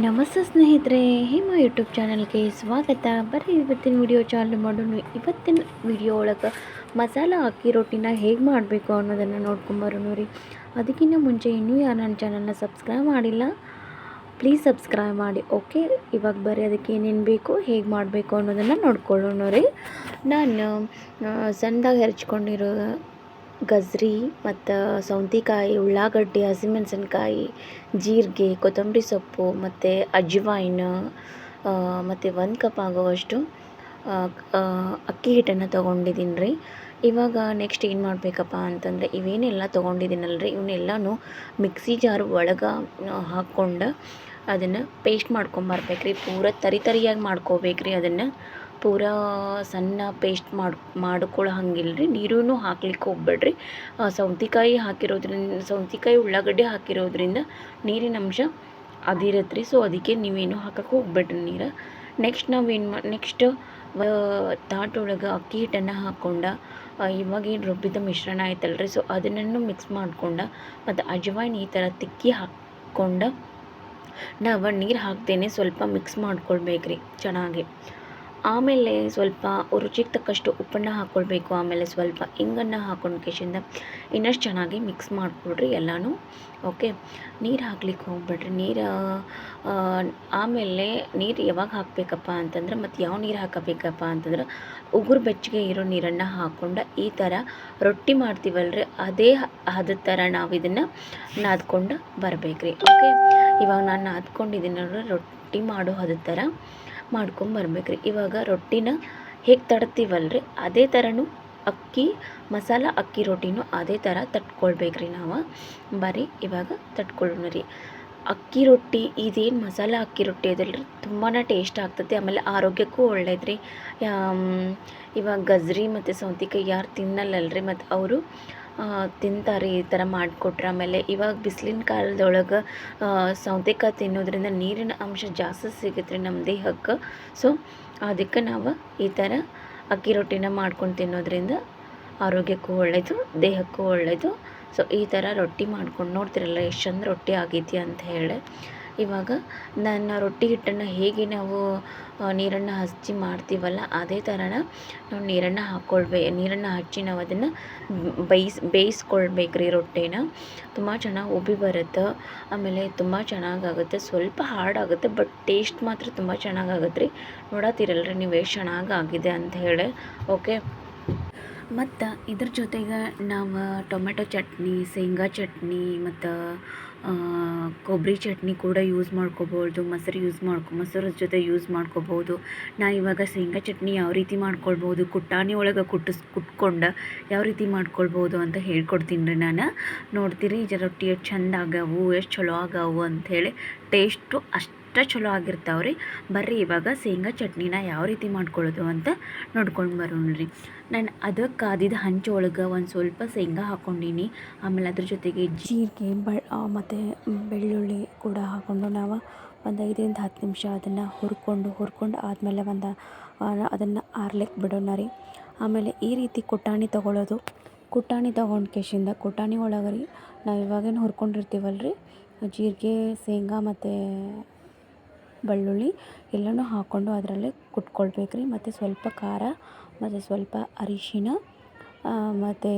ನಮಸ್ತೆ ಸ್ನೇಹಿತರೆ ಹೇಮ ಯೂಟ್ಯೂಬ್ ಚಾನಲ್ಗೆ ಸ್ವಾಗತ. ಬರ್ರಿ ಇವತ್ತಿನ ವಿಡಿಯೋ ಚಾಲು ಮಾಡೋಣ. ಇವತ್ತಿನ ವಿಡಿಯೋ ಒಳಗೆ ಮಸಾಲ ಅಕ್ಕಿ ರೊಟ್ಟಿನ ಹೇಗೆ ಮಾಡಬೇಕು ಅನ್ನೋದನ್ನು ನೋಡ್ಕೊಂಬರೋಣ ರೀ. ಅದಕ್ಕಿಂತ ಮುಂಚೆ ಇನ್ನೂ ಯಾರು ನನ್ನ ಚಾನಲ್ನ ಸಬ್ಸ್ಕ್ರೈಬ್ ಮಾಡಿಲ್ಲ ಪ್ಲೀಸ್ ಸಬ್ಸ್ಕ್ರೈಬ್ ಮಾಡಿ ಓಕೆ ಇವಾಗ ಬರೀ ಅದಕ್ಕೆ ಏನೇನು ಬೇಕು, ಹೇಗೆ ಮಾಡಬೇಕು ಅನ್ನೋದನ್ನು ನೋಡ್ಕೊಳ್ಳೋಣ ರೀ. ನಾನು ಸಣ್ಣದಾಗಿ ಹೆರ್ಚ್ಕೊಂಡಿರೋ ಗಜ್ರಿ ಮತ್ತು ಸೌತೆಕಾಯಿ, ಉಳ್ಳಾಗಡ್ಡಿ, ಹಸಿಮೆಣಸಿನ್ಕಾಯಿ, ಜೀರಿಗೆ, ಕೊತ್ತಂಬರಿ ಸೊಪ್ಪು ಮತ್ತು ಅಜ್ವಾಯಿನ್ ಮತ್ತು ಒಂದು ಕಪ್ ಆಗುವಷ್ಟು ಅಕ್ಕಿ ಹಿಟ್ಟನ್ನು ತೊಗೊಂಡಿದ್ದೀನಿ ರೀ ಇವಾಗ ನೆಕ್ಸ್ಟ್ ಏನು ಮಾಡಬೇಕಪ್ಪ ಅಂತಂದರೆ ಇವೇನೆಲ್ಲ ತೊಗೊಂಡಿದ್ದೀನಲ್ಲ ರೀ ಇವನ್ನೆಲ್ಲನೂ ಮಿಕ್ಸಿ ಜಾರ್ ಒಳಗೆ ಹಾಕ್ಕೊಂಡು ಅದನ್ನು ಪೇಸ್ಟ್ ಮಾಡ್ಕೊಂಬರ್ಬೇಕು ರೀ ಪೂರ ತರಿ ತರಿಯಾಗಿ ಮಾಡ್ಕೋಬೇಕು ರೀ ಅದನ್ನು. ಪೂರಾ ಸಣ್ಣ ಪೇಸ್ಟ್ ಮಾಡಿ ಮಾಡ್ಕೊಳ್ಳೋ ಹಂಗಿಲ್ಲ ರೀ ನೀರೂ ಹಾಕ್ಲಿಕ್ಕೆ ಹೋಗ್ಬೇಡ್ರಿ. ಸೌತೆಕಾಯಿ ಹಾಕಿರೋದ್ರಿಂದ, ಸೌತೆಕಾಯಿ ಉಳ್ಳಾಗಡ್ಡೆ ಹಾಕಿರೋದ್ರಿಂದ ನೀರಿನ ಅಂಶ ಅದಿರತ್ತೆ ರೀ. ಸೊ ಅದಕ್ಕೆ ನೀವೇನು ಹಾಕಕ್ಕೆ ಹೋಗ್ಬೇಡ್ರಿ ನೀರು. ನೆಕ್ಸ್ಟ್ ನಾವೇನು ಮಾ ನೆಕ್ಸ್ಟ್ ತಾಟೊಳಗೆ ಅಕ್ಕಿ ಹಿಟ್ಟನ್ನು ಹಾಕ್ಕೊಂಡು ಇವಾಗ ಏನು ರುಬ್ಬಿದ ಮಿಶ್ರಣ ಆಯ್ತಲ್ಲ ರೀ ಸೊ ಅದನ್ನು ಮಿಕ್ಸ್ ಮಾಡ್ಕೊಂಡು, ಮತ್ತು ಅಜವಾಯಿನ ಈ ಥರ ತಿಕ್ಕಿ ಹಾಕ್ಕೊಂಡು ನಾವು ನೀರು ಹಾಕ್ತೇನೆ ಸ್ವಲ್ಪ ಮಿಕ್ಸ್ ಮಾಡ್ಕೊಳ್ಬೇಕು ರೀ ಚೆನ್ನಾಗಿ. ಆಮೇಲೆ ಸ್ವಲ್ಪ ರುಚಿಗೆ ತಕ್ಕಷ್ಟು ಉಪ್ಪನ್ನು ಹಾಕ್ಕೊಳ್ಬೇಕು ಆಮೇಲೆ ಸ್ವಲ್ಪ ಇಂಗನ್ನು ಹಾಕೊಂಡು ಕೇಶಿಂದ ಇನ್ನಷ್ಟು ಚೆನ್ನಾಗಿ ಮಿಕ್ಸ್ ಮಾಡಿಕೊಡ್ರಿ ಎಲ್ಲನೂ ಓಕೆ ನೀರು ಹಾಕ್ಲಿಕ್ಕೆ ಹೋಗ್ಬೇಡ್ರಿ, ನೀರು ಆಮೇಲೆ ನೀರು ಯಾವಾಗ ಹಾಕಬೇಕಪ್ಪ ಅಂತಂದ್ರೆ, ಮತ್ತು ಯಾವ ನೀರು ಹಾಕಬೇಕಪ್ಪ ಅಂತಂದ್ರೆ, ಉಗುರು ಬೆಚ್ಚಗೆ ಇರೋ ನೀರನ್ನು ಹಾಕ್ಕೊಂಡು ಈ ಥರ ರೊಟ್ಟಿ ಮಾಡ್ತೀವಲ್ರಿ, ಅದೇ ಅದ ಥರ ನಾವು ಇದನ್ನು ನಾದ್ಕೊಂಡು ರೀ ಓಕೆ ಇವಾಗ ನಾನು ನಾದ್ಕೊಂಡಿದ್ದೀನಿ ನೋಡ್ರಿ, ರೊಟ್ಟಿ ಮಾಡೋ ಅದ ಥರ ಮಾಡ್ಕೊಂಬರ್ಬೇಕು ರೀ ಇವಾಗ ರೊಟ್ಟಿನ ಹೇಗೆ ತಡ್ತೀವಲ್ಲ ರೀ ಅದೇ ಥರನೂ ಅಕ್ಕಿ, ಮಸಾಲ ಅಕ್ಕಿ ರೊಟ್ಟಿನೂ ಅದೇ ಥರ ತಟ್ಕೊಳ್ಬೇಕು ರೀ ನಾವು. ಬರೀ ಇವಾಗ ತಟ್ಕೊಳ್ಳೋಣ ರೀ. ಅಕ್ಕಿ ರೊಟ್ಟಿ, ಇದೇನು ಮಸಾಲ ಅಕ್ಕಿ ರೊಟ್ಟಿ ಅದಲ್ರಿ? ತುಂಬಾ ಟೇಸ್ಟ್ ಆಗ್ತದೆ, ಆಮೇಲೆ ಆರೋಗ್ಯಕ್ಕೂ ಒಳ್ಳೇದು ಇವಾಗ ಗಜ್ರಿ ಮತ್ತು ಸೌತೆಕಾಯಿ ಯಾರು ತಿನ್ನಲ್ಲಲ್ರಿ? ಮತ್ತು ಅವರು ತಿಂತಾರೆ ಈ ಥರ ಮಾಡಿಕೊಟ್ರೆ. ಆಮೇಲೆ ಇವಾಗ ಬಿಸಿಲಿನ ಕಾಲದೊಳಗೆ ಸೌತೆಕಾಯಿ ತಿನ್ನೋದ್ರಿಂದ ನೀರಿನ ಅಂಶ ಜಾಸ್ತಿ ಸಿಗುತ್ತೆ ನಮ್ಮ ದೇಹಕ್ಕೆ. ಸೊ ಅದಕ್ಕೆ ನಾವು ಈ ಥರ ಅಕ್ಕಿ ರೊಟ್ಟಿನ ಮಾಡ್ಕೊಂಡು ತಿನ್ನೋದ್ರಿಂದ ಆರೋಗ್ಯಕ್ಕೂ ಒಳ್ಳೆಯದು ದೇಹಕ್ಕೂ ಒಳ್ಳೆಯದು ಸೊ ಈ ಥರ ರೊಟ್ಟಿ ಮಾಡ್ಕೊಂಡು ನೋಡ್ತಿರಲ್ಲ, ಎಷ್ಟು ಚಂದ ರೊಟ್ಟಿ ಆಗೈತಿ ಅಂತ ಹೇಳಿ. ಇವಾಗ ನನ್ನ ರೊಟ್ಟಿ ಹಿಟ್ಟನ್ನು ಹೇಗೆ ನಾವು ನೀರನ್ನು ಹಚ್ಚಿ ಮಾಡ್ತೀವಲ್ಲ, ಅದೇ ಥರನ ನಾವು ನೀರನ್ನು ಹಾಕ್ಕೊಳ್ಬೇ ನೀರನ್ನು ಹಚ್ಚಿ ನಾವು ಅದನ್ನು ಬೇಯ್ಸಿ ಬೇಯಿಸ್ಕೊಳ್ಬೇಕು ರೀ ರೊಟ್ಟಿನ. ತುಂಬ ಚೆನ್ನಾಗಿ ಉಬ್ಬಿ ಬರುತ್ತೆ, ಆಮೇಲೆ ತುಂಬ ಚೆನ್ನಾಗಾಗುತ್ತೆ, ಸ್ವಲ್ಪ ಹಾರ್ಡ್ ಆಗುತ್ತೆ ಬಟ್ ಟೇಸ್ಟ್ ಮಾತ್ರ ತುಂಬ ಚೆನ್ನಾಗಾಗುತ್ತೆ ರೀ ನೋಡತ್ತೀರಲ್ಲ ರೀ ನೀವು ಎಷ್ಟು ಚೆನ್ನಾಗಿ ಆಗಿದೆ ಅಂತ ಹೇಳಿ, ಓಕೆ? ಮತ್ತು ಇದ್ರ ಜೊತೆಗೆ ನಾವು ಟೊಮೆಟೊ ಚಟ್ನಿ, ಶೇಂಗಾ ಚಟ್ನಿ, ಮತ್ತು ಕೊಬ್ಬರಿ ಚಟ್ನಿ ಕೂಡ ಯೂಸ್ ಮಾಡ್ಕೋಬೋದು, ಮೊಸರು ಯೂಸ್ ಮಾಡ್ಕೊ, ಮೊಸರು ಜೊತೆ ಯೂಸ್ ಮಾಡ್ಕೋಬೋದು. ನಾ ಇವಾಗ ಶೇಂಗಾ ಚಟ್ನಿ ಯಾವ ರೀತಿ ಮಾಡ್ಕೊಳ್ಬೋದು, ಕುಟ್ಟಾಣಿ ಒಳಗೆ ಕುಟ್ಟಿಸ್ ಕುಟ್ಕೊಂಡು ಯಾವ ರೀತಿ ಮಾಡ್ಕೊಳ್ಬೋದು ಅಂತ ಹೇಳ್ಕೊಡ್ತೀನಿ ರೀ ನಾನು. ನೋಡ್ತೀರಿ ಜ ರೊಟ್ಟಿ ಎಷ್ಟು ಚಂದ ಆಗವು, ಎಷ್ಟು ಚಲೋ ಆಗವು ಅಂಥೇಳಿ ಟೇಸ್ಟು ಅಷ್ಟು. ಚಲೋ ಆಗಿರ್ತಾವೆ ರೀ ಬರ್ರಿ ಇವಾಗ ಶೇಂಗಾ ಚಟ್ನಿನ ಯಾವ ರೀತಿ ಮಾಡ್ಕೊಳ್ಳೋದು ಅಂತ ನೋಡ್ಕೊಂಡು ಬರೋಣ ರೀ. ನಾನು ಅದಕ್ಕೆ ಕಾದಿದ ಒಳಗೆ ಒಂದು ಸ್ವಲ್ಪ ಶೇಂಗಾ ಹಾಕ್ಕೊಂಡಿನಿ ಆಮೇಲೆ ಅದ್ರ ಜೊತೆಗೆ ಜೀರಿಗೆ ಬ ಮತ್ತು ಬೆಳ್ಳುಳ್ಳಿ ಕೂಡ ಹಾಕ್ಕೊಂಡು ನಾವು ಒಂದು ಐದರಿಂದ ಹತ್ತು ನಿಮಿಷ ಅದನ್ನು ಹುರ್ಕೊಂಡು ಹುರ್ಕೊಂಡು ಆದಮೇಲೆ ಒಂದು ಅದನ್ನು ಆರ್ಲಿಕ್ಕೆ ಬಿಡೋಣ ರೀ. ಆಮೇಲೆ ಈ ರೀತಿ ಕುಟಾಣಿ ತೊಗೊಳ್ಳೋದು ಕುಟಾಣಿ ತೊಗೊಂಡು ಕೇಶಿಂದ, ಕುಟಾಣಿ ಒಳಗೆ ರೀ ನಾವು ಇವಾಗೇನು ಹುರ್ಕೊಂಡಿರ್ತೀವಲ್ಲ ಜೀರಿಗೆ, ಶೇಂಗಾ ಮತ್ತು ಬೆಳ್ಳುಳ್ಳಿ ಎಲ್ಲನೂ ಹಾಕ್ಕೊಂಡು ಅದರಲ್ಲೇ ಕುಟ್ಕೊಳ್ಬೇಕು ರೀ ಮತ್ತು ಸ್ವಲ್ಪ ಖಾರ, ಮತ್ತು ಸ್ವಲ್ಪ ಅರಿಶಿನ ಮತ್ತು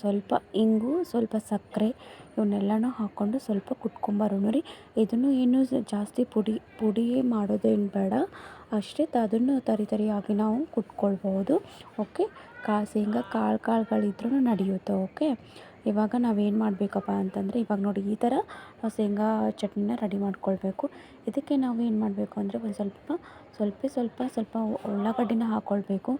ಸ್ವಲ್ಪ ಇಂಗು, ಸ್ವಲ್ಪ ಸಕ್ಕರೆ ಇವನ್ನೆಲ್ಲನೂ ಹಾಕ್ಕೊಂಡು ಸ್ವಲ್ಪ ಕುಟ್ಕೊಂಬರೋಣ ರೀ. ಇದನ್ನು ಏನು ಜಾಸ್ತಿ ಪುಡಿ ಪುಡಿ ಮಾಡೋದೇನು ಬೇಡ. ಅಷ್ಟೇ ಅದನ್ನು ತರಿ ತರಿಯಾಗಿ ನಾವು ಕುಟ್ಕೊಳ್ಬೋದು. ಓಕೆ? ಕಾ, ಶೇಂಗಾ ಕಾಳು ಕಾಳುಗಳಿದ್ರೂ ನಡೆಯುತ್ತೆ. ಓಕೆ? ಇವಾಗ ನಾವೇನು ಮಾಡಬೇಕಪ್ಪ ಅಂತಂದರೆ, ಇವಾಗ ನೋಡಿ ಈ ಥರ ನಾವು ಶೇಂಗಾ ಚಟ್ನಿನ ರೆಡಿ ಮಾಡ್ಕೊಳ್ಬೇಕು. ಇದಕ್ಕೆ ನಾವು ಏನು ಮಾಡಬೇಕು ಅಂದರೆ ಒಂದು ಸ್ವಲ್ಪ ಸ್ವಲ್ಪ ಸ್ವಲ್ಪ ಸ್ವಲ್ಪ ಉಳ್ಳಾಗಡ್ಡಿನ ಹಾಕ್ಕೊಳ್ಬೇಕು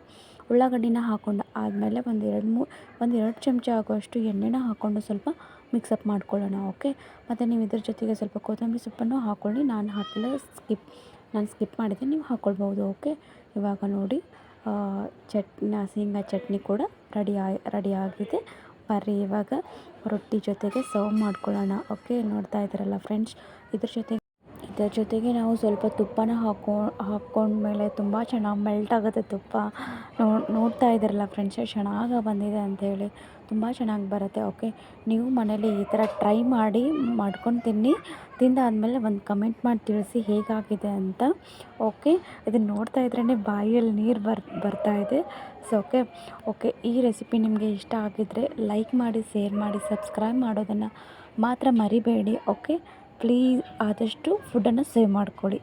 ಉಳ್ಳಾಗಡ್ಡಿನ ಹಾಕ್ಕೊಂಡು ಆದಮೇಲೆ ಒಂದು ಎರಡು ಮೂರು ಒಂದು ಎರಡು ಚಮಚ ಆಗುವಷ್ಟು ಎಣ್ಣೆನ ಹಾಕ್ಕೊಂಡು ಸ್ವಲ್ಪ ಮಿಕ್ಸಪ್ ಮಾಡ್ಕೊಳ್ಳೋಣ ಓಕೆ ಮತ್ತು ನೀವು ಇದ್ರ ಜೊತೆಗೆ ಸ್ವಲ್ಪ ಕೊತ್ತಂಬರಿ ಸೊಪ್ಪನ್ನು ಹಾಕ್ಕೊಳ್ಳಿ ನಾನು ಹಾಕಿಲ್ಲ ಸ್ಕಿಪ್ ನಾನು ಸ್ಕಿಪ್ ಮಾಡಿದೆ ನೀವು ಹಾಕ್ಕೊಳ್ಬೋದು ಓಕೆ ಇವಾಗ ನೋಡಿ ಚಟ್ನಿ, ಶೇಂಗಾ ಚಟ್ನಿ ಕೂಡ ರೆಡಿ ಆಗಿ ರೆಡಿ ಆಗಿದೆ. ಬರ್ರಿ ಇವಾಗ. ರೊಟ್ಟಿ ಜೊತೆಗೆ ಸರ್ವ್ ಮಾಡ್ಕೊಳ್ಳೋಣ. ಓಕೆ ನೋಡ್ತಾ ಇದ್ದೀರಲ್ಲ ಫ್ರೆಂಡ್ಸ್ ಇದ್ರ ಜೊತೆ ಇದರ ಜೊತೆಗೆ ನಾವು ಸ್ವಲ್ಪ ತುಪ್ಪನ ಹಾಕೊ, ಹಾಕ್ಕೊಂಡ್ಮೇಲೆ ತುಂಬ ಚೆನ್ನಾಗಿ ಮೆಲ್ಟ್ ಆಗುತ್ತೆ ತುಪ್ಪ. ನೋಡ್ತಾ ಇದ್ದೀರಲ್ಲ ಫ್ರೆಂಡ್ಸ್ ಚೆನ್ನಾಗಿ ಬಂದಿದೆ ಅಂಥೇಳಿ ತುಂಬ ಚೆನ್ನಾಗಿ ಬರುತ್ತೆ ಓಕೆ ನೀವು ಮನೇಲಿ ಈ ಥರ ಟ್ರೈ ಮಾಡಿ, ಮಾಡ್ಕೊಂಡು ತಿನ್ನಿ. ತಿಂದಾದಮೇಲೆ ಒಂದು ಕಮೆಂಟ್ ಮಾಡಿ ತಿಳಿಸಿ ಹೇಗಾಗಿದೆ ಅಂತ ಓಕೆ ಇದನ್ನು ನೋಡ್ತಾ ಇದ್ರೇ ಬಾಯಲ್ಲಿ ನೀರು ಬರ್, ಬರ್ತಾ ಇದೆ. ಸೊ ಓಕೆ ಓಕೆ ಈ ರೆಸಿಪಿ ನಿಮಗೆ ಇಷ್ಟ ಆಗಿದ್ದರೆ ಲೈಕ್ ಮಾಡಿ ಶೇರ್ ಮಾಡಿ ಸಬ್ಸ್ಕ್ರೈಬ್ ಮಾಡೋದನ್ನು ಮಾತ್ರ ಮರಿಬೇಡಿ ಓಕೆ ಪ್ಲೀಸ್ ಆದಷ್ಟು ಫುಡ್ಡನ್ನು ಸೇವ್ ಮಾಡ್ಕೊಳ್ಳಿ.